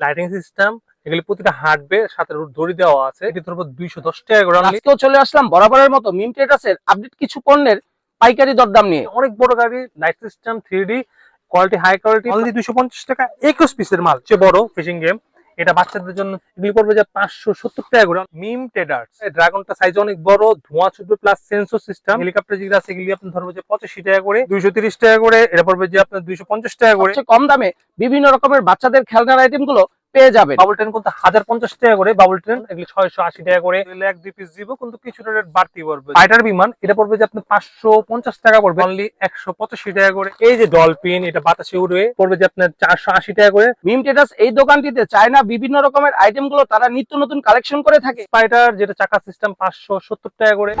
Lighting system এগুলি প্রতিটা হাঁটবে সাথে দড়ি দেওয়া আছে। এটি উপর দুইশো দশ টাকা করে। আজকেও চলে আসলাম বরাবরের মতো মিম ট্রেডার্সের আপডেট কিছু পণ্যের পাইকারি দরদাম নিয়ে। অনেক বড় গাড়ি light system three D quality high quality দুশো দুইশো পঞ্চাশ টাকা একুশ পিসের মাল সে বড় ফিশিং গেম এটা বাচ্চাদের জন্য এগুলি পড়বে যে পাঁচশো সত্তর টাকা করে। মিম টেডার্স ড্রাগনটা সাইজ অনেক বড়, ধোঁয়া ছুটবে প্লাস সেন্সর সিস্টেম হেলিকপ্টার যেগুলো আছে, এগুলি আপনি ধরবো যে পঁচাশি টাকা করে, দুইশো তিরিশ টাকা করে, এটা পড়বে যে আপনার দুইশো পঞ্চাশ টাকা করে। কম দামে বিভিন্ন রকমের বাচ্চাদের খেলনার আইটেমগুলো পেয়ে যাবেন। বাবল ট্রেন কিন্তু হাজার পঞ্চাশ টাকা করে বাবল ট্রেন এগুলি ছয়শো আশি টাকা করে। এক দুই পিস দিব কিন্তু কিছুটা রেট বাড়তি পড়বে ফাইটার বিমান এটা পড়বে যে আপনার পাঁচশো পঞ্চাশ টাকা পড়বে অনলি একশো পঁচাশি টাকা করে। এই যে ডলফিন এটা বাতাসে উড়বে পড়বে যে আপনার চারশো আশি টাকা করে। মিম ট্রেডার্স এই দোকানটিতে চায়না বিভিন্ন রকমের আইটেমগুলো তারা নিত্য নতুন কালেকশন করে থাকে। স্পাইডার যেটা চাকা সিস্টেম পাঁচশো সত্তর টাকা করে।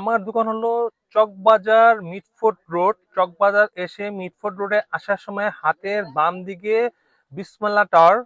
আমার দোকান হলো চকবাজার মিটফোর্ট রোড। চকবাজার এসে মিটফোর্ট রোডে আসার সময় হাতের বাম দিকে বিসমাল্লা টাওয়ার,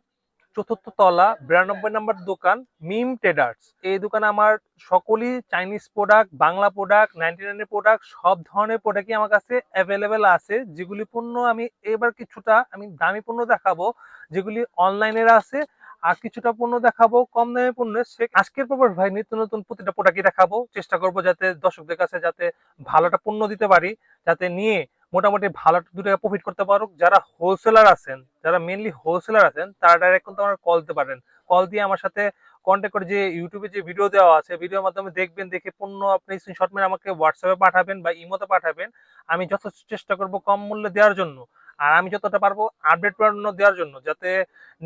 চতুর্থ তলা, বিরানব্বই নম্বর দোকান, মিম ট্রেডার্স। এই দোকানে আমার সকলই Chinese product, Bangla product, ninety নাইনের প্রোডাক্ট, সব ধরনের প্রোডাক্টই আমার কাছে অ্যাভেলেবেল আছে, যেগুলি পণ্য আমি এবার কিছুটা, আমি দামি পণ্য দেখাবো, যেগুলি অনলাইনের আছে। আর কিছুটা পণ্য দেখাবো, কম দামে পণ্য আজকের পর ভাই, নিত্য নতুন প্রতিটা প্রোডাক্টই দেখাবো। চেষ্টা করব যাতে দর্শকদের কাছে যাতে ভালোটা পণ্য দিতে পারি, যাতে নিয়ে মোটামুটি ভালো দু টাকা প্রফিট করতে পারুক। যারা হোলসেলার আছেন, যারা মেনলি হোলসেলার আছেন, তারা ডাইরেক্ট কিন্তু আমার কল দিতে পারেন। কল দিয়ে আমার সাথে কন্ট্যাক্ট করে যে ইউটিউবে যে ভিডিও দেওয়া আছে ভিডিওর মাধ্যমে দেখবেন, দেখে পণ্য আপনি স্ক্রিনশট মেরে আমাকে হোয়াটসঅ্যাপে পাঠাবেন বা ইমোতে পাঠাবেন। আমি যথেষ্ট চেষ্টা করব কম মূল্যে দেওয়ার জন্য। আর আমি যতটা পারব আপডেট পণ্য দেওয়ার জন্য, যাতে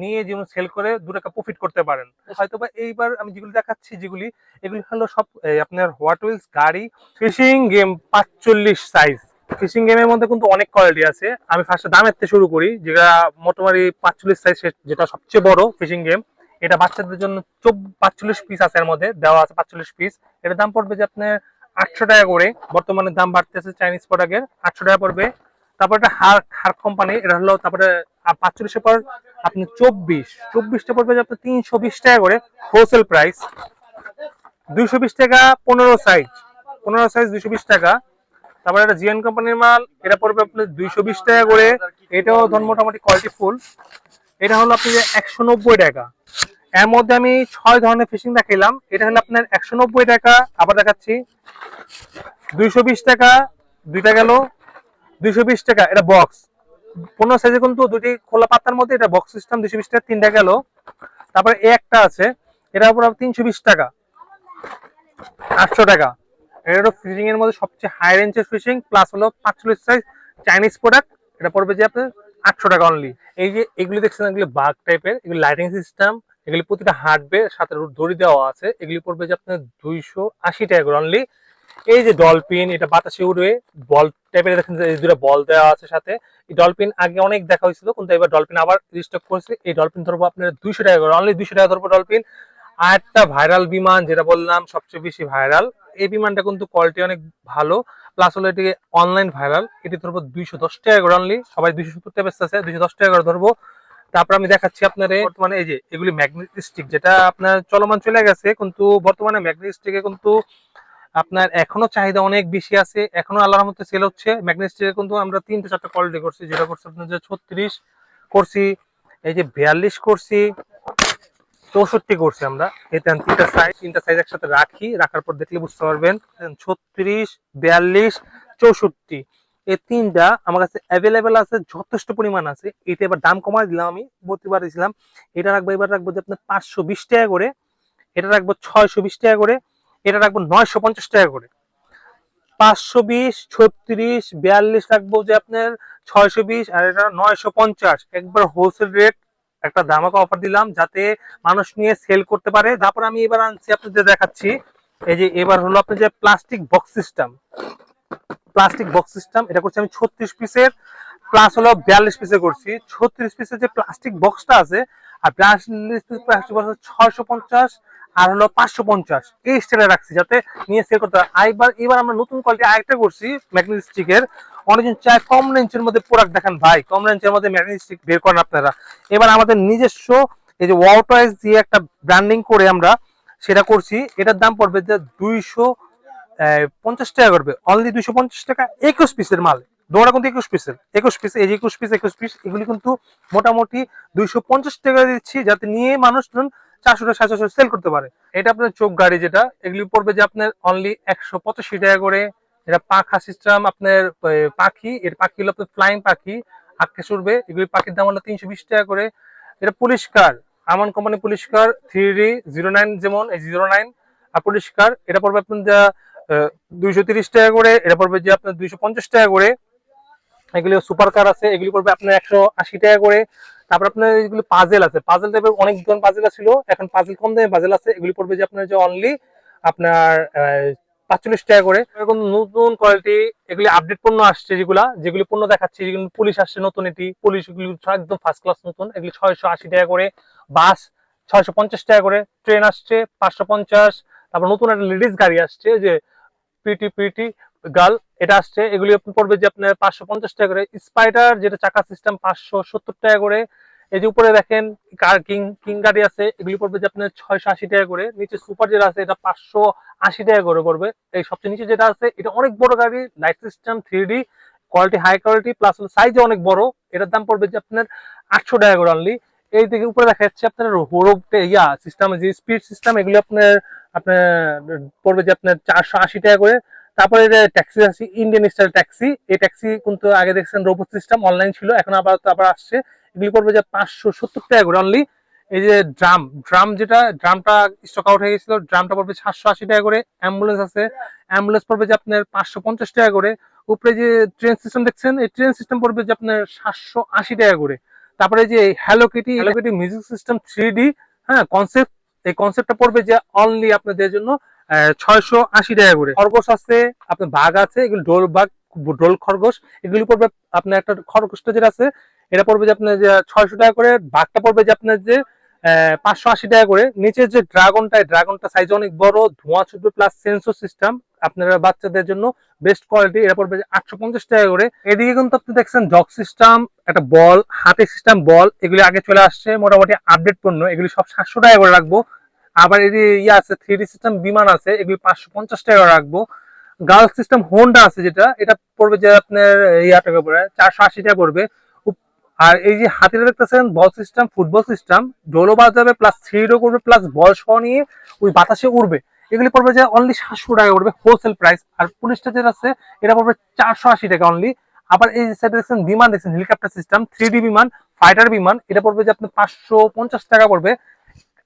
নিয়ে যেমন সেল করে দু টাকা প্রফিট করতে পারেন। হয়তো বা এইবার আমি যেগুলি দেখাচ্ছি, যেগুলি, এগুলি হলো সব আপনার হোয়াট উইলস গাড়ি ফিশিং গেম পাঁচচল্লিশ সাইজ ফিশিং গেমের মধ্যে কিন্তু অনেক কোয়ালিটি আছে। আমি ফার্স্টে দামের থেকে শুরু করি, যেটা মোটামুটি পাঁচচল্লিশ সাইজ যেটা সবচেয়ে বড় ফিশিং গেম এটা বাচ্চাদের জন্য পাঁচচল্লিশ পিস আছে এর মধ্যে, দেওয়া আছে পাঁচচল্লিশ পিস এটার দাম পড়বে যে আপনার আটশো টাকা করে। বর্তমানে দাম বাড়তেছে চাইনিজ প্রোডাক্টের আটশো টাকা পড়বে। তারপর একটা হার হার কোম্পানি এটা হলো তারপরে পাঁচচল্লিশের পর আপনি চব্বিশ। চব্বিশটা পড়বে আপনার তিনশো বিশ টাকা করে হোলসেল প্রাইস দুইশো বিশ টাকা পনেরো সাইজ পনেরো সাইজ দুইশো বিশ টাকা। তারপরে এটা জিএন কোম্পানির মাল, এটা পড়বে আপনার দুইশো বিশ টাকা করে। এটাও ধর মোটামুটি কোয়ালিটি ফুল এটা হলো আপনি একশো নব্বই টাকা। এর মধ্যে আমি ছয় ধরনের ফিশিং দেখাইলাম। এটা হলো আপনার একশো নব্বই টাকা। আবার দেখাচ্ছি। দুইশো বিশ টাকা, দুইটা গেল। দুইশো বিশ টাকা, এটা বক্স পনেরো সাইজে কিন্তু দুটি খোলা পাতার মধ্যে এটা বক্স সিস্টেম দুইশো বিশ টাকা, তিনটা গেল। তারপরে এ একটা আছে, এটা উপর তিনশো বিশ টাকা, আটশো টাকা। এটা হলো ফিশিং এর মধ্যে সবচেয়ে হাই রেঞ্জের ফিশিং প্লাস হলো পাঁচচল্লিশ সাইজ চাইনিজ প্রোডাক্ট এটা পড়বে যে আপনার আটশো টাকা অনলি এই যে এগুলি দেখছেন, এগুলি বাগ টাইপের এগুলি লাইটিং সিস্টেম এগুলি প্রতিটা হাঁটবে সাথে দড়ি দেওয়া আছে, এগুলি পড়বে যে আপনার দুইশো আশি টাকা করে অনলি এই যে ডলফিন, এটা বাতাসে উড়বে বল টাইপের দেখেন যে বল দেওয়া আছে সাথে। এই ডলফিন আগে অনেক দেখা হয়েছিল, কিন্তু এবার ডলফিন আবার রিস্টক করছে। এই ডলফিন ধরবো আপনার দুইশো টাকা করে অনলি দুইশো টাকা ধরবো ডলফিন। আর একটা ভাইরাল বিমান, যেটা বললাম, সবচেয়ে বেশি ভাইরাল এই বিমানটা কিন্তু কোয়ালিটি অনেক ভালো প্লাস হলো এটি অনলাইন ভাইরাল এটি ধরবো দুইশো দশ টাকা করে অনলি সবাই দুইশো সত্তর টাকা বেচতেছে, দুইশো দশ টাকা করে ধরবো। তারপর আমি দেখাচ্ছি আপনার বর্তমানে এই যে এগুলি ম্যাগনেট স্টিক যেটা আপনার চলমান চলে গেছে, কিন্তু বর্তমানে ম্যাগনেট স্টিকে কিন্তু আপনার এখনও চাহিদা অনেক বেশি আছে। এখনও আল্লাহর মধ্যে সেল হচ্ছে। ম্যাগনেট কিন্তু আমরা তিনটে চারটে কোয়ালিটি করছি। যেটা করছে আপনার যে ছত্রিশ করছি, এই যে বিয়াল্লিশ করছি, চৌষট্টি করছি আমরা। এই তিন- তিনটা সাইজ তিনটা সাইজ একসাথে রাখি। রাখার পর দেখলে বুঝতে পারবেন ছত্রিশ, বিয়াল্লিশ, চৌষট্টি। এই তিনটা আমার কাছে অ্যাভেলেবেল আছে, যথেষ্ট পরিমাণ আছে। এটা এবার দাম কমাই দিলাম আমি, প্রতিবার দিয়েছিলাম। এটা রাখব, এবার রাখব যে আপনার পাঁচশো বিশ টাকা করে। এটা রাখব ছয়শো বিশ টাকা করে। এটা রাখব নয়শো পঞ্চাশ টাকা করে। পাঁচশো বিশ, ছত্রিশ, বিয়াল্লিশ রাখব যে আপনার ছয়শো বিশ, আর এটা নয়শো পঞ্চাশ। একবার হোলসেল রেট একটা ধামাকা অফার দিলাম যাতে মানুষ নিয়ে সেল করতে পারে। তারপর আমি এবার আনছি আপনাদের দেখাচ্ছি। এই যে এবার হলো আপনার যে plastic box system plastic box system এটা করছি আমি ছত্রিশ পিসের প্লাস হলো বিয়াল্লিশ পিসে করছি। ছত্রিশ পিসের যে প্লাস্টিক বক্সটা আছে, আর বিয়াল্লিশ পিস প্লাস্টিক বক্স ছয়শো পঞ্চাশ আর হলো পাঁচশো পঞ্চাশ। এই স্টাইলে রাখছি যাতে নিয়ে সেল করতে হয়। এবার আমরা নতুন কোয়ালিটি আরেকটা করছি ম্যাগনেট স্টিকের অনেকজন চায় কম রেঞ্জের মধ্যে প্রোডাক্ট দেখেন। ভাই, কম রেঞ্জের মধ্যে ম্যাগনেটিক বের করেন আপনারা। এবার আমাদের নিজস্ব এই যে ওয়াটাইজ দিয়ে একটা ব্র্যান্ডিং করে আমরা সেটা করছি, এটার দাম পড়বে যে দুইশো পঞ্চাশ টাকা করবে। অনলি দুইশো পঞ্চাশ টাকা, একুশ পিসের মাল। দোড়া কিন্তু একুশ পিসের একুশ পিস এই যে একুশ পিস একুশ পিস এগুলি কিন্তু মোটামুটি দুইশো পঞ্চাশ টাকা দিচ্ছি। যাতে নিয়ে মানুষজন চারশো টাকা সাতশো সেল করতে পারে। এটা আপনার চোখ গাড়ি যেটা, এগুলি পড়বে যে আপনার অনলি একশো পঁচাশি টাকা করে। এটা পাখা সিস্টেম আপনার পাখি, এর পাখি হলো আপনার ফ্লাইং পাখি আকাশে উড়বে এগুলি পাখির দাম হলো তিনশো বিশ টাকা করে। এটা পরিষ্কার আমান কোম্পানি পরিষ্কার থ্রি জিরো নাইন যেমন, এই জিরো নাইন আর পরিষ্কার এটা পড়বে আপনার যা দুইশো তিরিশ টাকা করে, এটা পড়বে যে আপনার দুইশো পঞ্চাশ টাকা করে। এগুলি সুপার কার আছে, এগুলি পড়বে আপনার একশো আশি টাকা করে। তারপর আপনার এগুলি পাজেল আছে। পাজেল টাইপের অনেক ধরনের পাজেল ছিল এখন পাজেল কম দামে পাজেল আছে। এগুলি পড়বে যে আপনার যে অনলি আপনার পাঁচচল্লিশ টাকা করে। এরকম নতুন কোয়ালিটি এগুলি আপডেট পণ্য আসছে যেগুলা, যেগুলি পণ্য দেখাচ্ছে, যেগুলো পুলিশ আসছে নতুন এটি। পুলিশ এগুলি একদম ফার্স্ট ক্লাস নতুন। এগুলি ছয়শো আশি টাকা করে। বাস ছয়শো পঞ্চাশ টাকা করে। ট্রেন আসছে পাঁচশো পঞ্চাশ। তারপর নতুন একটা লেডিস গাড়ি আসছে, যে পিটি পিটি গার্ল এটা আসছে, এগুলি পড়বে যে আপনার পাঁচশো পঞ্চাশ টাকা করে। স্পাইডার যেটা চাকা সিস্টেম পাঁচশো সত্তর টাকা করে। এই যে উপরে দেখেন, কার কিং কিং গাড়ি আছে, এগুলি পড়বে যে আপনার ছয়শো আশি টাকা করে। নিচে সুপার যেটা আছে, এটা পাঁচশো আশি টাকা করে পড়বে। এই সবচেয়ে নিচে যেটা আছে, এটা অনেক বড় গাড়ি light system three quality high quality plus সাইজে অনেক বড়। এটার দাম পড়বে যে আপনার আটশো টাকা করে অনলি এই দিকে উপরে দেখা যাচ্ছে আপনার ইয়া সিস্টেম যে স্পিড সিস্টেম এগুলি আপনার আপনার পড়বে যে আপনার চারশো আশি টাকা করে। তারপরে ট্যাক্সি আছে ইন্ডিয়ান স্টাইল ট্যাক্সি, এই ট্যাক্সি কিন্তু আগে দেখছেন রোবট সিস্টেম অনলাইন ছিল, এখন আবার আবার আসছে। এগুলি পড়বে যে পাঁচশো সত্তর টাকা করে অনলি এই যে ড্রাম ড্রাম যেটা ড্রামটা স্টক আউট হয়ে গেছিল ড্রামটা পড়বে সাতশো আশি টাকা করে। অ্যাম্বুলেন্স আছে অ্যাম্বুলেন্স পড়বে যে আপনার পাঁচশো পঞ্চাশ টাকা করে। উপরে যে ট্রেন সিস্টেম দেখছেন, এই ট্রেন সিস্টেম পড়বে যে আপনার সাতশো আশি টাকা করে। তারপরে যে hello kitty hello kitty music system three D হ্যাঁ কনসেপ্ট এই কনসেপ্টটা পড়বে যে অনলি আপনাদের জন্য। ছয়শো আশি টাকা করে। খরগোশ আছে, আপনার বাঘ আছে, এগুলো ডোল বাঘ, ডোল খরগোশ, এগুলি পড়বে আপনার একটা খরগোশটা যেটা আছে, এটা পড়বে যে আপনার যে ছয়শো টাকা করে, বাঘটা পড়বে যে আপনার যে পাঁচশো আশি টাকা করে। নিচের যে ড্রাগনটা ড্রাগনটা সাইজ অনেক বড়, ধোঁয়া ছুটবে প্লাস সেন্সর সিস্টেম আপনারা বাচ্চাদের জন্য বেস্ট কোয়ালিটি এটা পড়বে আটশো পঞ্চাশ টাকা করে। এদিকে কিন্তু আপনি দেখছেন জগ সিস্টেম একটা বল হাতে সিস্টেম বল এগুলি আগে চলে আসছে, মোটামুটি আপডেট পণ্য, এগুলি সব সাতশো টাকা করে রাখব। আবার যে ইয়ে আছে থ্রি সিস্টেম বিমান আছে, এগুলি পাঁচশো পঞ্চাশ টাকা রাখব। গার্লস সিস্টেম হোন্ডা আছে যেটা, এটা পড়বে যে আপনার ইয়া টাকা পড়বে চারশো আশি টাকা পড়বে। আর এই যে হাতিটা দেখতেছেন বল সিস্টেম ফুটবল সিস্টেম ডোলও বাজাবে প্লাস থ্রিডও করবে প্লাস বল সহ নিয়ে ওই বাতাসে উড়বে। এগুলি পড়বে যে অনলি সাতশো টাকা পড়বে হোলসেল প্রাইস আর পুলিশটা যেটা আছে, এটা পড়বে চারশো আশি টাকা অনলি আবার এই সাইডে দেখছেন, বিমান দেখছেন হেলিকপ্টার সিস্টেম থ্রি বিমান ফাইটার বিমান, এটা পড়বে যে আপনার পাঁচশো পঞ্চাশ টাকা পড়বে।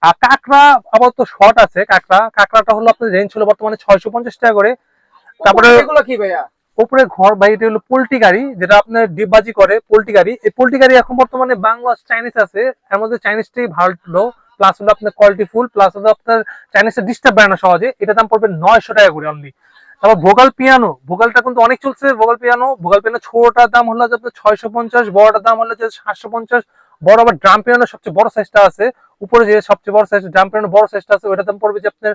আর কাঁকড়া আপাতত শর্ট আছে কাঁকড়া। কাঁকড়াটা হলো আপনার রেঞ্জ হলো বর্তমানে ছয়শো পঞ্চাশ টাকা করে। তারপরে এগুলো কি ভাইয়া? উপরে ঘর বা এটা হলো পোল্ট্রি গাড়ি যেটা আপনার ডিপবাজি করে পোল্ট্রি গাড়ি। এই পোল্ট্রি গাড়ি এখন বর্তমানে বাংলা চাইনিজ আছে। এর মধ্যে চাইনিজটাই ভালো প্লাস হলো আপনার কোয়ালিটি ফুল প্লাস হলো আপনার চাইনিজটা ডিস্টার্ব হয় না সহজে। এটা দাম পড়বে নয়শো টাকা করে অনলি তারপর ভোগাল পিয়ানো। ভোগালটা কিন্তু অনেক চলছে ভোগাল পিয়ানো। ভোগাল পিয়ানো ছোটটার দাম হলো আপনার ছয়শো পঞ্চাশ বড়টার দাম হলো যে সাতশো পঞ্চাশ। বড় আবার ড্রাম পিয়ানো সবচেয়ে বড় সাইজটা আছে। উপরে যে সবচেয়ে বড় সাইজ পিয়ানো বড় সাইজটা আছে ওটার দাম পড়বে যে আপনার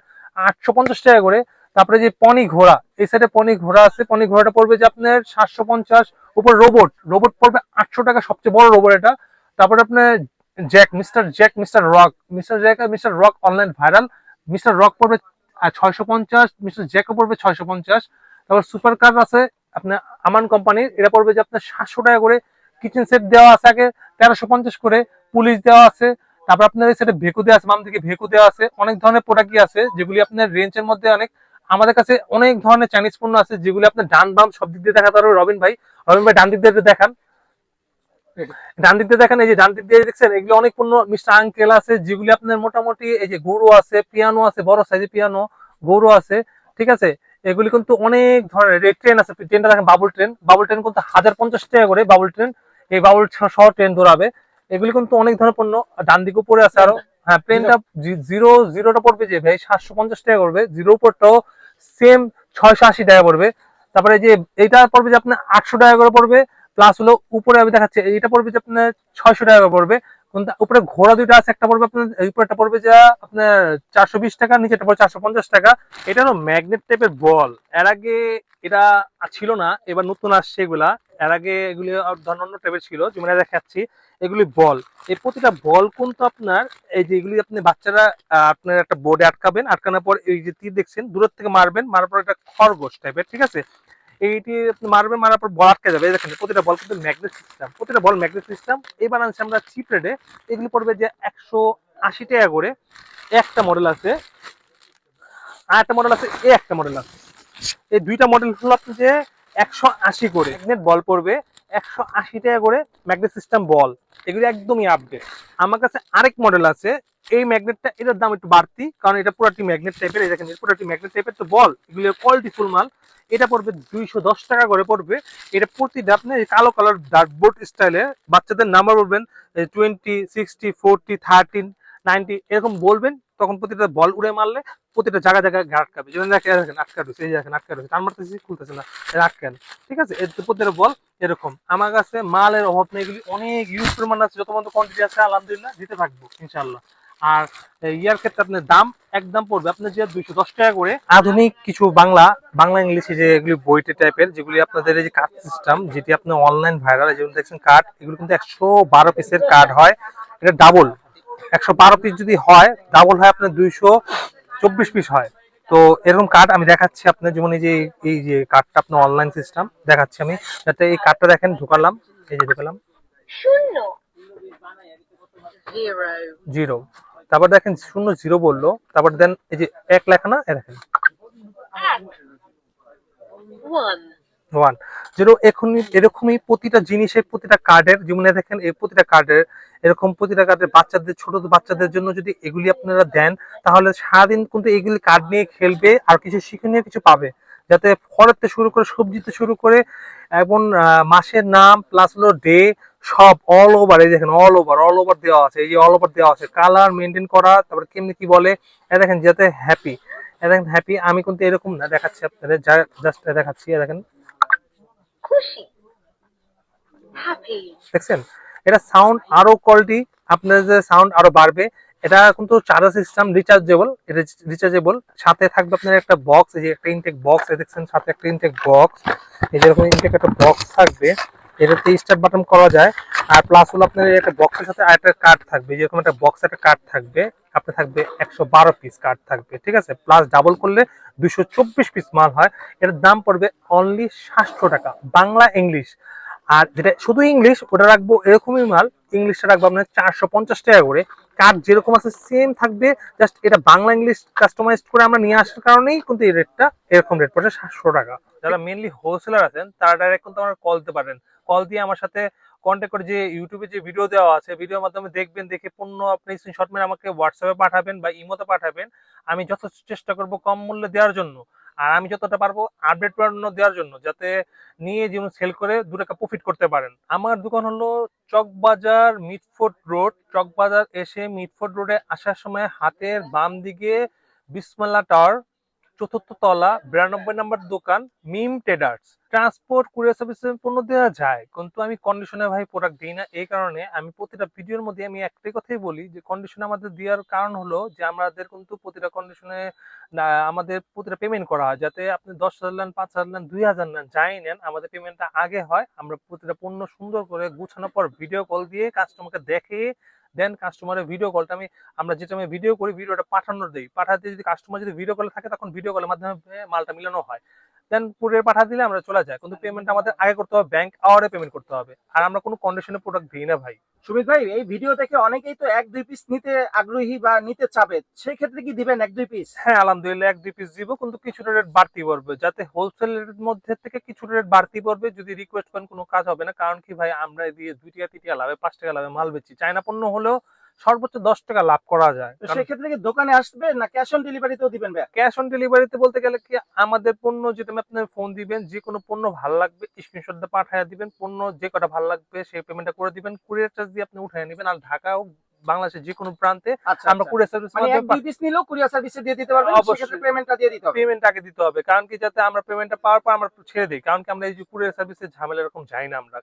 আটশো পঞ্চাশ টাকা করে। তারপরে যে পনি ঘোড়া, এই সাইডে পনি ঘোড়া আছে, পনি ঘোড়াটা পড়বে যে আপনার সাতশো পঞ্চাশ, উপর রোবট রোবট পড়বে আটশো টাকা সবচেয়ে বড় রোবট এটা। তারপরে আপনার jack mister jack mister rock mister jack আর mister rock online viral mister rock পড়বে ছয়শো পঞ্চাশ মিস্টার জ্যাকও পড়বে ছয়শো পঞ্চাশ। তারপর সুপার কার আছে, আপনার আমান কোম্পানির এটা পড়বে যে আপনার সাতশো টাকা করে। কিচেন সেট দেওয়া আছে আগে তেরোশো পঞ্চাশ করে, পুলিশ দেওয়া আছে। তারপর আপনার সেটে ভেকু দেওয়া আছে, বাম দিকে ভেকু দেওয়া আছে, অনেক ধরনের প্রোডাক্টই আছে, যেগুলি আপনার রেঞ্জের মধ্যে অনেক, আমাদের কাছে অনেক ধরনের চাইনিজ পণ্য আছে, যেগুলি আপনার ডান বাম সব দিক দিয়ে দেখা পারবে। রবিন ভাই রবিন ভাই ডান দিক দিয়ে দেখান। ডান দিক দিয়ে দেখেন, এই যে ডান দিক দিয়ে দেখছেন, এগুলো অনেক পণ্য, মিস্টার আঙ্কেল আছে, যেগুলি আপনার মোটামুটি এই যে গরু আছে, পিয়ানো আছে, বড় সাইজের পিয়ানো গরু আছে, ঠিক আছে? এগুলি কিন্তু অনেক ধরনের ট্রেন আছে ট্রেনটা দেখেন বাবুল ট্রেন বাবুল ট্রেন কিন্তু হাজার পঞ্চাশ টাকা করে বাবুল ট্রেন এই বাবুল সহ ট্রেন দৌড়াবে। এগুলি কিন্তু অনেক ধরনের পণ্য। ডান দিকে উপরে আছে আরও। হ্যাঁ প্লেনটা জিরো জিরোটা পড়বে যে ভাই সাতশো পঞ্চাশ টাকা করবে জিরো উপরটাও সেম ছয়শো আশি টাকা পড়বে। তারপরে যে এইটা পড়বে যে আপনার আটশো টাকা করে পড়বে। প্লাস হলো উপরে আমি দেখাচ্ছি এইটা পড়বে যে আপনার ছয়শো টাকা করে পড়বে। উপরে ঘোড়া দুইটা আছে, একটা পড়বে আপনার উপরেটা পড়বে যা আপনার চারশো বিশ টাকা নিচেটা পড়বে চারশো পঞ্চাশ টাকা। এটা হলো ম্যাগনেট টাইপের বল। এর আগে এটা ছিল না, এবার নতুন আসছে এগুলা। এর আগে এগুলি ধরেন অন্য টাইপের ছিল, যেমন দেখাচ্ছি, এগুলি বল। এই প্রতিটা বল কিন্তু আপনার, এই যে এগুলি আপনি বাচ্চারা আপনার একটা বোর্ডে আটকাবেন, আটকানোর পর এই যে তীর দেখছেন, দূরের থেকে মারবেন, মারার পর একটা খরগোশ টাইপের ঠিক আছে? এইটি মারবেন মারার পর বল আটকে যাবে। দেখেন, প্রতিটা বল কিন্তু ম্যাগনেট সিস্টেম প্রতিটা বল ম্যাগনেট সিস্টেম এবার আনছি আমরা চিপ রেটে এগুলি পড়বে যে একশো আশি টাকা করে। একটা মডেল আছে। আর একটা মডেল আছে এই একটা মডেল আছে। এই দুইটা মডেল হলো আপনি যে একশো আশি করে ম্যাগনেট বল পড়বে, একশো আশি টাকা করে ম্যাগনেট সিস্টেম বল এগুলি একদমই আপডেট আমার কাছে আরেক মডেল আছে এই ম্যাগনেটটা এটার দাম একটু বাড়তি, কারণ এটা পুরোটি ম্যাগনেট টাইপের এই দেখেন পুরোটি ম্যাগনেট টাইপের তো বল, এগুলো কোয়ালিটি ফুল মাল। এটা পড়বে দুইশো দশ টাকা করে পড়বে। এটা প্রতিটা আপনি কালো কালার ডার্টবোর্ড স্টাইলে বাচ্চাদের নাম্বার বলবেন twenty sixty forty thirteen ninety এরকম বলবেন, তখন প্রতিটা বল উড়ে মারলে প্রতিটা জায়গা জায়গায় আটকাবে। যেমন দেখেন আটকা রয়েছে, এই দেখেন আটকা রয়েছে। টান মারতেছি, খুলতেছে না আটকান ঠিক আছে? এর প্রতিটা বল এরকম। আমার কাছে মালের অভাব নেই, এগুলি অনেক ইউজ পরিমাণ আছে, যত মতো কোয়ান্টিটি আছে, আলহামদুলিল্লাহ, দিতে থাকব ইনশাল্লাহ আর ইয়ার ক্ষেত্রে আপনার দাম একদম পড়বে। আপনার যে দুইশো দশ টাকা করে আধুনিক কিছু বাংলা বাংলা ইংলিশে যে এগুলি বইটে টাইপের যেগুলি আপনাদের এই যে কার্ড সিস্টেম যেটি আপনার অনলাইন ভাইরাল যেমন দেখছেন কার্ড এগুলো কিন্তু একশো বারো পিসের কার্ড হয়। এটা ডাবল একশো বারো পিস যদি হয় ডাবল হয় আপনার দুইশো চব্বিশ পিস হয়। তো এরকম কার্ড আমি দেখাচ্ছি আপনার যেমন এই যে এই যে কার্ডটা আপনার অনলাইন সিস্টেম দেখাচ্ছি আমি। যাতে এই কার্ডটা দেখেন ঢুকালাম। এই যে ঢুকালাম। শূন্য। Zero zero. তারপর দেখেন শূন্য জিরো বলল তারপর দেন এই যে এক লেখা না দেখেন। ওয়ান যেন এরকমই প্রতিটা জিনিসের প্রতিটা কার্ডের যেমন দেখেন এই প্রতিটা কার্ডের এরকম প্রতিটা কার্ডের বাচ্চাদের ছোট বাচ্চাদের জন্য যদি এগুলি আপনারা দেন তাহলে সারাদিন কিন্তু এগুলি কার্ড নিয়ে খেলবে আর কিছু শিক্ষণীয় কিছু পাবে। যাতে ফলের থেকে শুরু করে সবজিতে শুরু করে এবং মাসের নাম প্লাস হলো ডে সব অল ওভার এই দেখেন অল ওভার অল ওভার দেওয়া আছে এই যে অল ওভার দেওয়া আছে। কালার মেনটেন করা তারপরে কেমনি কি বলে এ দেখেন যাতে হ্যাপি এ দেখেন হ্যাপি আমি কিন্তু এরকম না দেখাচ্ছি আপনাদের জাস্ট দেখাচ্ছি এ দেখেন। খুশি হ্যাপি দেখছেন? এটা সাউন্ড আরও কোয়ালিটি আপনার যে সাউন্ড আরও বাড়বে এটা কিন্তু চার্জার সিস্টেম রিচার্জেবল এটা রিচার্জেবল সাথে থাকবে আপনার একটা বক্স এই যে একটা ইনটেক বক্স দেখছেন সাথে একটা ইনটেক বক্স এই যেরকম ইনটেক একটা বক্স থাকবে। এটাতে স্টার্ট বাটন করা যায়। আর প্লাস হলো আপনার একটা বক্সের সাথে আরেকটা কার্ড থাকবে, যেরকম একটা বক্স একটা কার্ড থাকবে, আপনার থাকবে একশো বারো পিস কার্ড থাকবে, ঠিক আছে? প্লাস ডাবল করলে দুশো চব্বিশ পিস মাল হয়। এটার দাম পড়বে অনলি সাতশো টাকা, বাংলা ইংলিশ আর যেটা শুধু ইংলিশ ওটা রাখব এরকমই মাল। ইংলিশটা রাখব আপনার চারশো পঞ্চাশ টাকা করে। কার্ড যেরকম আছে সেম থাকবে। জাস্ট এটা বাংলা ইংলিশ কাস্টমাইজ করে আমরা নিয়ে আসার কারণেই কিন্তু এই রেটটা এরকম রেট পড়ছে সাতশো টাকা। যারা মেনলি হোলসেলার আছেন, তারা ডাইরেক্ট কিন্তু আমার কল দিতে পারেন। কল দিয়ে আমার সাথে কন্ট্যাক্ট করে যে ইউটিউবে যে ভিডিও দেওয়া আছে ভিডিওর মাধ্যমে দেখবেন, দেখে পণ্য আপনি স্ক্রিনশট আমাকে হোয়াটসঅ্যাপে পাঠাবেন বা ইমোতে পাঠাবেন। আমি যথেষ্ট চেষ্টা করব কম মূল্যে দেওয়ার জন্য। আর আমি যতটা পারব আপডেট দেওয়ার জন্য, যাতে নিয়ে যেমন সেল করে দু টাকা প্রফিট করতে পারেন। আমার দোকান হলো চকবাজার মিটফোর্ট রোড। চকবাজার এসে মিটফোর্ট রোডে আসার সময় হাতের বাম দিকে বিসমাল্লা টাওয়ার চতুর্থ তলা, বিরানব্বই নম্বর দোকান, মিম ট্রেডার্স। ট্রান্সপোর্ট, কুরিয়ার সার্ভিসের পণ্য দেওয়া যায়, কিন্তু আমি কন্ডিশনে ভাই প্রোডাক্ট দিই না, এই কারণে আমি প্রতিটা ভিডিওর মধ্যে আমি একটাই কথাই বলি যে কন্ডিশনে আমাদের দেওয়ার কারণ হলো যে আমাদের কিন্তু প্রতিটা কন্ডিশনে আমাদের প্রতিটা পেমেন্ট করা হয়। যাতে আপনি দশ হাজার নেন, পাঁচ হাজার নেন, দুই হাজার নেন, যাই নেন, আমাদের পেমেন্টটা আগে হয়। আমরা প্রতিটা পণ্য সুন্দর করে গুছানোর পর ভিডিও কল দিয়ে কাস্টমারকে দেখে দেন কাস্টমারের ভিডিও কলটা আমি, আমরা যেটা আমি ভিডিও করি ভিডিওটা পাঠানোর দিই। পাঠাতে যদি কাস্টমার যদি ভিডিও কলে থাকে, তখন ভিডিও কলের মাধ্যমে মালটা মিলানো হয়। দেন কুরিয়ার পাঠা দিলে আমরা চলে যাই। কিন্তু পেমেন্ট আমাদের আগে করতে হবে ব্যাংক আওয়ারে পেমেন্ট করতে হবে। আর আমরা কোনো কন্ডিশনে প্রোডাক্ট দিই না ভাই। সুমিত ভাই এই ভিডিও দেখে অনেকেই তো এক দুই পিস নিতে আগ্রহী বা নিতে চাবে। সেই ক্ষেত্রে কি দিবেন এক দুই পিস হ্যাঁ আলহামদুলিল্লাহ এক দুই পিস দিব কিন্তু কিছুটা রেট বাড়তি পড়বে। যাতে হোলসেল রেটের মধ্যে থেকে কিছুটা রেট বাড়তি পড়বে যদি রিকোয়েস্ট করেন কোনো কাজ হবে না। কারণ কি ভাই আমরা দিয়ে দুই টাকা তিন টাকা লাভে পাঁচ টাকা লাভে মাল বেচি। চায়না পণ্য হলেও সর্বোচ্চ দশ টাকা লাভ করা যায়। সেক্ষেত্রে কি দোকানে আসবে না ক্যাশ অন ডেলিভারিতেও দিবেন ভাই ক্যাশ অন ডেলিভারিতে বলতে গেলে কি আমাদের পণ্য যেটা আপনি ফোন দিবেন যে কোনো পণ্য ভালো লাগবে স্ক্রিনশট দিয়ে পাঠিয়ে দিবেন পণ্য যে কটা ভালো লাগবে সেই পেমেন্টটা করে দিবেন কুরিয়ার চার্জ দিয়ে আপনি উঠিয়ে নেবেন। আর ঢাকাও বাংলাদেশের যে কোনো প্রান্তে আচ্ছা আমরা। কুরিয়ার সার্ভিস মানে পিস নিলেও কুরিয়ার সার্ভিসে দিয়ে দিতে পারবেন অবশ্যই। সেক্ষেত্রে পেমেন্টটা দিয়ে দিতে হবে। পেমেন্ট আগে দিতে হবে। কারণ কি যাতে আমরা পেমেন্টটা পাওয়ার পর আমরা ছেড়ে দিই। কারণ কি আমরা এই যে কুরিয়ার সার্ভিসের ঝামেলা এরকম যাই না আমরা।